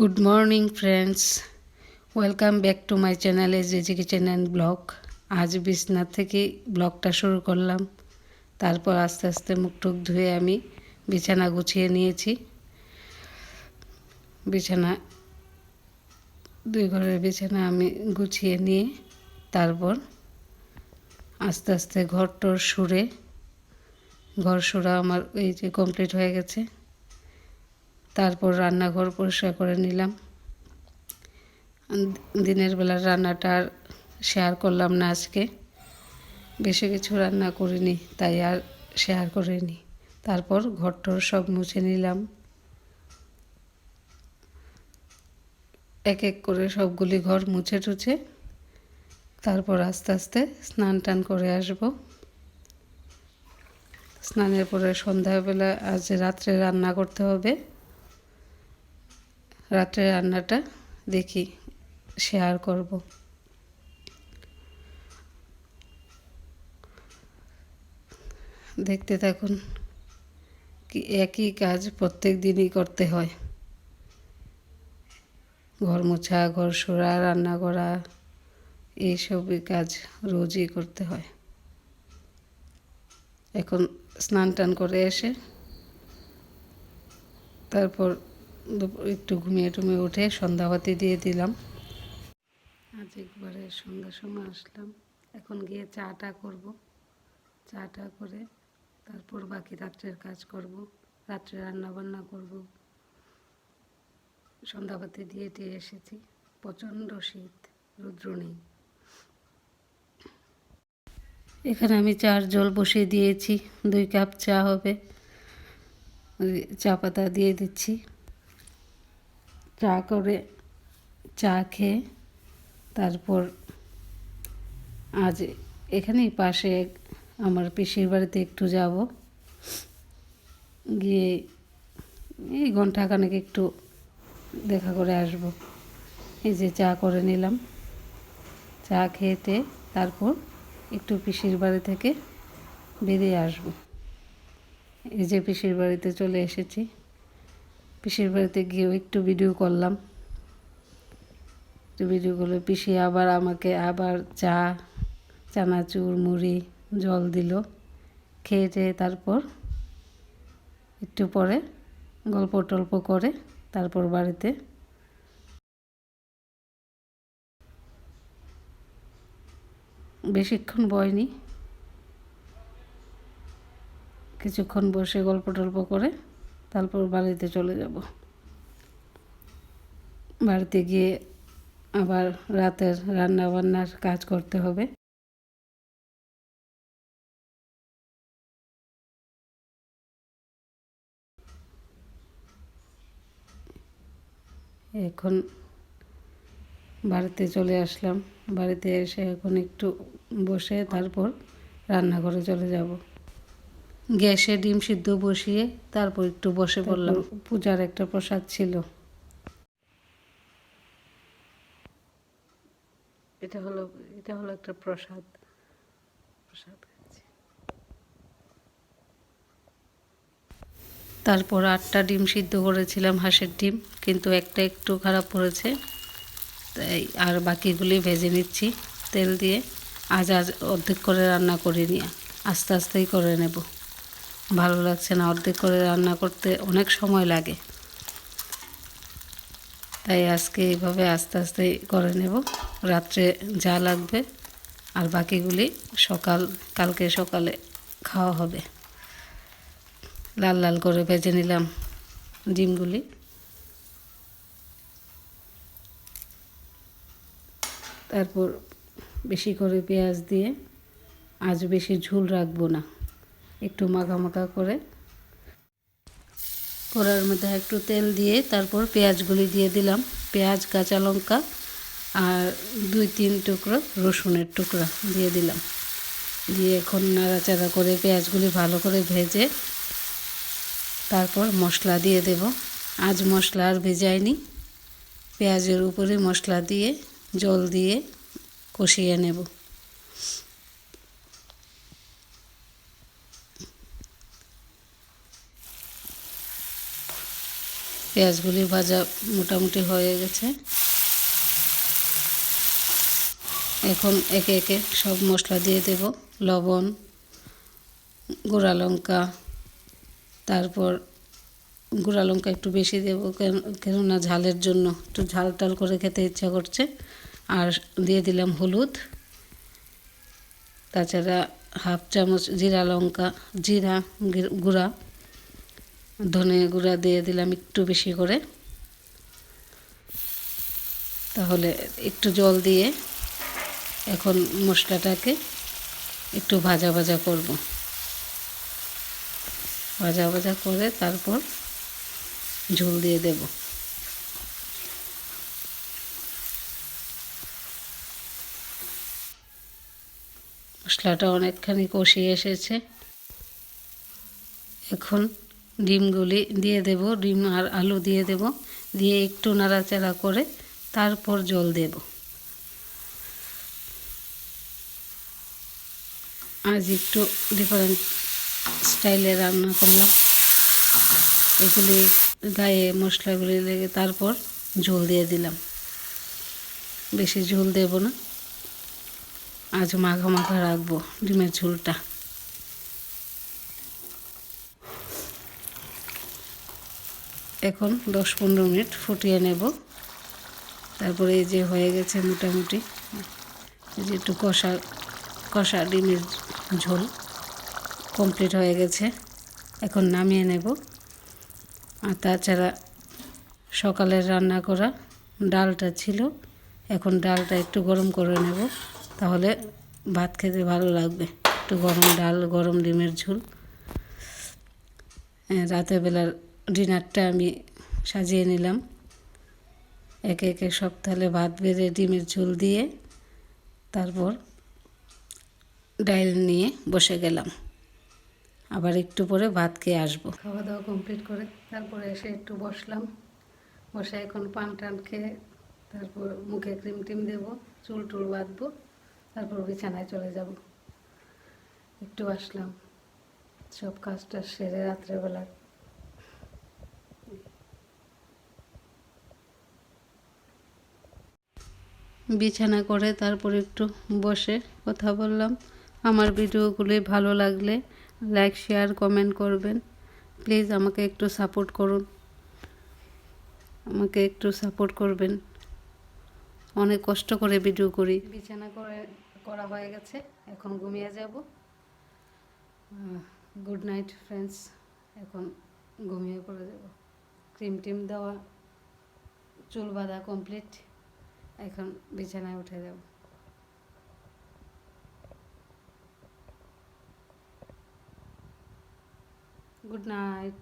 Good morning friends welcome back to my channel S JG kitchen and blog আজ বিছনা থেকে ব্লগটা শুরু করলাম। তারপর আস্তে আস্তে মুখ টুক ধুয়ে আমি বিছানা গুছিয়ে নিয়েছি। বিছানা, দুই ঘরের বিছানা আমি গুছিয়ে নিয়ে তারপর আস্তে আস্তে ঘর টর সুরে, ঘর সুরা আমার এই যে কমপ্লিট হয়ে গেছে। তারপর রান্নাঘর পরিষ্কার করে নিলাম। দিনের বেলার রান্নাটা আর শেয়ার করলাম না আজকে। বেশি কিছু রান্না করিনি, তাই আর শেয়ার করিনি। তারপর ঘরটর সব মুছে নিলাম। এক এক করে সবগুলি ঘর মুছে টুছে, তারপর আস্তে আস্তে স্নান টান করে আসব। স্নানের পরে সন্ধ্যাবেলা আজ রাত্রে রান্না করতে হবে। রাত্রে রান্নাটা দেখি শেয়ার করব। দেখতে থাকুন কি একই কাজ প্রত্যেক দিনই করতে হয়। ঘর মোছা, ঘর সরা, রান্না করা এইসবই কাজ রোজই করতে হয়। এখন স্নান টান করে এসে তারপর একটু ঘুমিয়ে টুমিয়ে উঠে সন্ধ্যাবাতি দিয়ে দিলাম। আজ একবারে সন্ধ্যার সময় আসলাম। এখন গিয়ে চাটা করব। চাটা করে তারপর বাকি রাত্রের কাজ করব। রাত্রে রান্না বান্না করব সন্ধ্যাবাতি দিয়ে দিয়ে এসেছি। প্রচণ্ড শীত, রুদ্র নেই। এখানে আমি চার জল বসিয়ে দিয়েছি। দুই কাপ চা হবে। চা পাতা দিয়ে দিচ্ছি। চা করে, চা খেয়ে তারপর আজ এখানেই পাশে আমার পিসির বাড়িতে একটু যাব। গিয়ে এই ঘন্টাখানেক একটু দেখা করে আসব। এই যে চা করে নিলাম। চা খেতে তারপর একটু পিসির বাড়ি থেকে বেরিয়ে আসব। এই যে পিসির বাড়িতে চলে এসেছি। পিসির বাড়িতে গিয়েও একটু ভিডিও করলাম। একটু ভিডিও করলে, পিসি আবার আমাকে আবার চা, চানাচুর, মুড়ি, জল দিল। খেয়ে টেয়ে তারপর একটু পরে গল্প টল্প করে তারপর বাড়িতে। বেশিক্ষণ বয়নি কিছুক্ষণ বসে গল্প টল্প করে তারপর বাড়িতে চলে যাব। বাড়িতে গিয়ে আবার রাতের রান্না বান্নার কাজ করতে হবে। এখন বাড়িতে চলে আসলাম। বাড়িতে এসে এখন একটু বসে তারপর রান্নাঘরে চলে যাব। গ্যাসে ডিম সিদ্ধ বসিয়ে তারপর একটু বসে পড়লাম। পূজার একটা প্রসাদ ছিল। এটা হলো এটা হলো একটা প্রসাদ। প্রসাদ তারপর আটটা ডিম সিদ্ধ করেছিলাম হাঁসের ডিম কিন্তু একটা একটু খারাপ পড়েছে। তাই আর বাকিগুলি ভেজে নিচ্ছি তেল দিয়ে। আজ আজ অর্ধেক করে রান্না করিনি আস্তে আস্তেই করে নেব। ভালো লাগছে না, অর্ধেক করে রান্না করতে অনেক সময় লাগে। তাই আজকে এইভাবে আস্তে আস্তে করে নেব। রাত্রে যা লাগবে আর বাকিগুলি সকাল, কালকে সকালে খাওয়া হবে। লাল লাল করে ভেজে নিলাম ডিমগুলি। তারপর বেশি করে পেঁয়াজ দিয়ে আজ বেশি ঝুল রাখব না। একটু মাখা মাখা করে। কড়ার মধ্যে একটু তেল দিয়ে তারপর পেঁয়াজগুলি দিয়ে দিলাম। পেঁয়াজ, কাঁচা লঙ্কা আর দুই, তিন টুকরো রসুনের টুকরা দিয়ে দিলাম। দিয়ে এখন নাড়াচাড়া করে পেঁয়াজগুলি ভালো করে ভেজে তারপর মশলা দিয়ে দেব। আজ মশলা আর ভেজাইনি পেঁয়াজের উপরে মশলা দিয়ে জল দিয়ে কষিয়ে নেব। পেঁয়াজগুলি ভাজা মোটামুটি হয়ে গেছে। এখন একে একে সব মশলা দিয়ে দেব। লবণ, গুঁড়া লঙ্কা, তারপর গুঁড়া লঙ্কা একটু বেশি দেবো কেন- কেননা ঝালের জন্য। একটু ঝাল টাল করে খেতে ইচ্ছা করছে। আর দিয়ে দিলাম হলুদ। তাছাড়া হাফ চামচ জিরা লঙ্কা, জিরা গুঁড়া। ধনে গুঁড়া দিয়ে দিলাম একটু বেশি করে। তাহলে একটু জল দিয়ে এখন মশলাটাকে একটু ভাজা ভাজা করব। ভাজা ভাজা করে তারপর ঝোল দিয়ে দেব। মশলাটা অনেকখানি কষিয়ে এসেছে। এখন ডিমগুলি দিয়ে দেব, ডিম আর আলু দিয়ে দেব, দিয়ে একটু নাড়াচাড়া করে তারপর জল দেব। আজ একটু ডিফারেন্ট স্টাইলে রান্না করলাম। এগুলি গায়ে মশলাগুলি লেগে তারপর ঝোল দিয়ে দিলাম। বেশি ঝোল দেব না। আজ মাখা মাখা রাখব ডিমের ঝোলটা। এখন দশ পনেরো মিনিট ফুটিয়ে নেব। তারপরে এই যে হয়ে গেছে মোটামুটি। এই যে একটু কষা কষা ডিমের ঝোল কমপ্লিট হয়ে গেছে। এখন নামিয়ে নেব। আর তাছাড়া সকালের রান্না করা ডালটা ছিল। এখন ডালটা একটু গরম করে নেব। তাহলে ভাত খেতে ভালো লাগবে। একটু গরম ডাল, গরম ডিমের ঝোল। রাতের বেলার ডিনারটা আমি সাজিয়ে নিলাম। একে একে সব তাহলে ভাত বেড়ে, ডিমের ঝোল দিয়ে তারপর ডাইল নিয়ে বসে গেলাম। আবার একটু পরে ভাত খেয়ে আসব। খাওয়া দাওয়া কমপ্লিট করে তারপরে এসে একটু বসলাম। বসে এখন পান টান খেয়ে তারপর মুখে ক্রিম টিম দেবো, চুল টুল বাঁধবো, তারপর বিছানায় চলে যাব। একটু আসলাম। সব কাজটা সেরে রাত্রেবেলা বিছানা করে তারপর একটু বসে কথা বললাম। আমার ভিডিওগুলি ভালো লাগলে লাইক শেয়ার কমেন্ট করবেন। প্লিজ আমাকে একটু সাপোর্ট করুন। আমাকে একটু সাপোর্ট করবেন। অনেক কষ্ট করে ভিডিও করি। বিছানা করে, করা হয়ে গেছে। এখন ঘুমিয়ে যাব। গুড নাইট ফ্রেন্ডস এখন ঘুমিয়ে পড়ে যাব। ক্রিম টিম দেওয়া, চুল বাঁধা কমপ্লিট এখন বিছানায় উঠে যাব। Good night